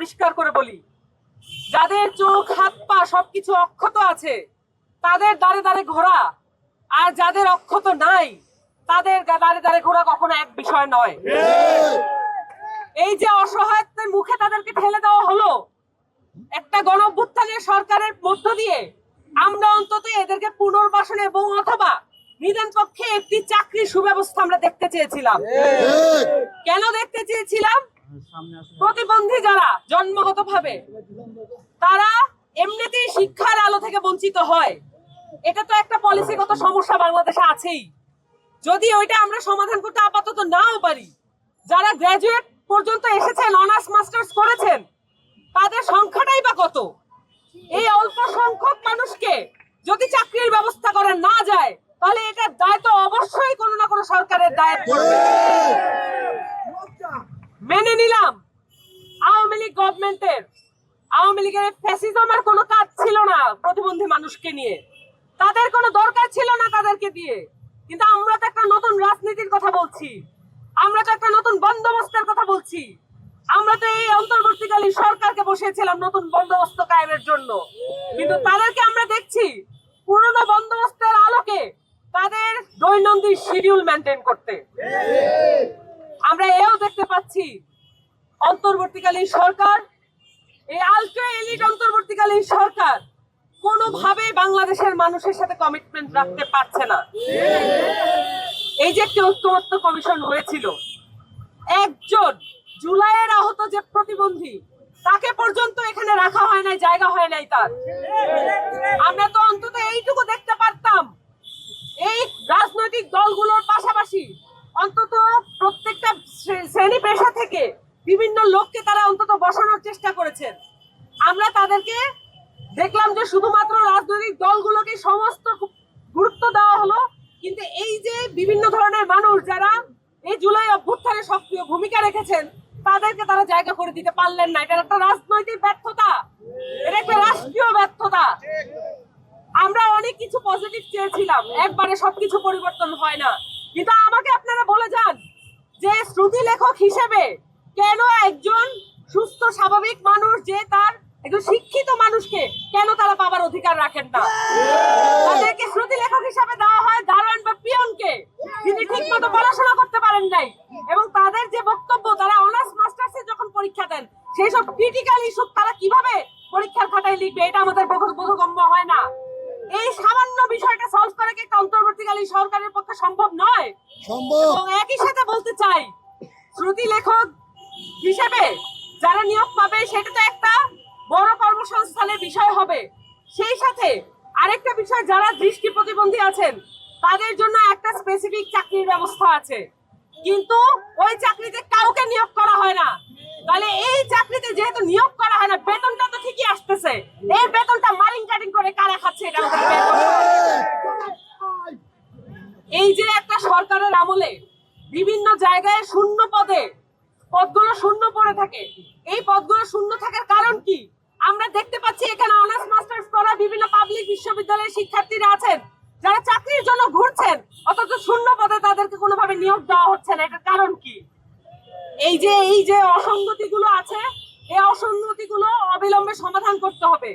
পরিষ্কার করে বলি যাদের চোখ হাত পা সবকিছু অক্ষত আছে তাদের দাঁড়ে দাঁড়ে ঘোরা। আর যাদের অক্ষত নাই তাদের দাঁড়ে দাঁড়ে ঘোরা কখনো এক বিষয় নয়। এই যে অসহায়ত্বের মুখে তাদেরকে ঠেলে দেওয়া হলো একটা গণ অভ্যুত্থানের সরকারের মধ্য দিয়ে আমরা অন্তত এদেরকে পুনর্বাসন এবং অথবা নিদান পক্ষে একটি চাকরির সুব্যবস্থা আমরা দেখতে চেয়েছিলাম। কেন দেখতে চেয়েছিলাম? প্রতিবন্ধী যারা জন্মগতভাবে, তারা এমনিতেই শিক্ষার আলো থেকে বঞ্চিত হয়। এটা তো একটা পলিসিগত সমস্যা বাংলাদেশে আছেই। যদি ওইটা আমরা সমাধান করতে আপাতত নাও পারি, যারা গ্রাজুয়েট পর্যন্ত এসেছেন অনার্স মাস্টার্স করেছেন, তাদের সংখ্যাটাই বা কত? এই অল্প সংখ্যক মানুষকে যদি চাকরির ব্যবস্থা করা না যায়, তাহলে এটার দায় তো অবশ্যই কোনো না কোনো সরকারের দায় পড়বে আওয়ামী লীগ গভর্নমেন্টের, আওয়ামী লীগের ফ্যাসিজমের কোনো কাজ ছিল না প্রতিবন্ধী মানুষকে নিয়ে। তাদের কোনো দরকার ছিল না তাদেরকে দিয়ে। কিন্তু আমরা তো একটা নতুন রাজনীতির কথা বলছি। আমরা তো একটা নতুন বন্দোবস্তের কথা বলছি। আমরা তো এই অন্তর্বর্তীকালীন সরকারকে বসিয়েছিলাম নতুন বন্দোবস্ত কায়েমের জন্য। কিন্তু তাদেরকে আমরা দেখছি, পুরনো বন্দোবস্তের আলোকে তাদের দৈনন্দিন শিডিউল মেনটেন করতে। আমরা এও দেখতে পাচ্ছি অন্তর্বর্তীকালীন সরকার, এই আলট্রা এলিট অন্তর্বর্তীকালীন সরকার কোনোভাবে বাংলাদেশের মানুষের সাথে কমিটমেন্ট রাখতে পারছে না। এই যে একটি ঐক্যমত্য কমিশন হয়েছিল, একজন জুলাইয়ের আহত যে প্রতিবন্ধী, তাকে পর্যন্ত এখানে রাখা হয় নাই, জায়গা হয় নাই তার। আমরা তো অন্তত এইটুকু দেখতে পারতাম। এই রাজনৈতিক দলগুলোর পাশাপাশি অন্তত প্রত্যেকটা শ্রে- শ্রেণি পেশা থেকে বিভিন্ন লোককে তারা অন্তত বসানোর চেষ্টা করেছেন। আমরা তাদেরকে দেখলাম যে শুধুমাত্র রাজনৈতিক দলগুলোকে সমস্ত গুরুত্ব দেওয়া হলো, কিন্তু এই যে বিভিন্ন ধরনের মানুষ যারা এই জুলাই অভ্যুত্থানে সক্রিয় ভূমিকা রেখেছেন, তাদেরকে তারা জায়গা করে দিতে পারলেন না। এটা একটা রাজনৈতিক ব্যর্থতা। এটা একটা রাষ্ট্রীয় ব্যর্থতা। আমরা অনেক কিছু পজিটিভ চেয়েছিলাম। একবারে সবকিছু পরিবর্তন হয় না। কিন্তু আমাকে আপনারা বলে যান যে শ্রুতি লেখক হিসেবে কেন একজন সুস্থ স্বাভাবিক মানুষ যে তার একজন শিক্ষিত মানুষকে কেন তারা পাবার অধিকার রাখেন না? তাদেরকে শ্রুতি লেখক হিসাবে দেওয়া হয় দারোয়ান বা পিয়নকে। যিনি ঠিক মতো পড়াশোনা করতে পারেন নাই। এবং তাদের যে বক্তব্য তারা অনার্স মাস্টার্স মাস্টার্সে যখন পরীক্ষা দেন সেই সব ক্রিটিক্যাল ইস্যু তারা কীভাবে পরীক্ষার খাতায় লিখবে এটা আমাদের বোধ- বোধগম্য হয় না। এই সামান্য বিষয়টা সলভ করা কি অন্তর্বর্তীকালীন সরকারের পক্ষে সম্ভব নয়? সম্ভব। এবং একই সাথে বলতে চাই শ্রুতি লেখক হিসেবে যারা নিয়োগ পাবে, সেটা তো একটা বড় কর্মসংস্থানের বিষয় হবে। সেই সাথে আরেকটা বিষয়, যারা দৃষ্টি প্রতিবন্ধী আছেন, তাদের জন্য একটা স্পেসিফিক চাকরির ব্যবস্থা আছে। কিন্তু ওই চাকরিতে কাউকে নিয়োগ করা হয় না। তাহলে এই চাকরিতে যেহেতু নিয়োগ করা হয় না, বেতনটা তো ঠিকই আসতেছে। এই বেতনটা মারিং কাটিং করে কারা খাচ্ছে। এই যে একটা সরকারের আমলে বিভিন্ন জায়গায় শূন্য পদগুলো শূন্য পড়ে থাকে। এই পদগুলো শূন্য থাকার কারণ কি? আমরা দেখতে পাচ্ছি এখানে অনার্স মাস্টার্স করা বিভিন্ন পাবলিক বিশ্ববিদ্যালয়ের শিক্ষার্থীরা আছেন, যারা চাকরির জন্য ঘুরছেন, অথচ শূন্য পদে তাদেরকে কোনোভাবে নিয়োগ দেওয়া হচ্ছে না। এটার কারণ কি? এই যে এই যে অসঙ্গতিগুলো আছে, এই অসঙ্গতিগুলো অবিলম্বে সমাধান করতে হবে।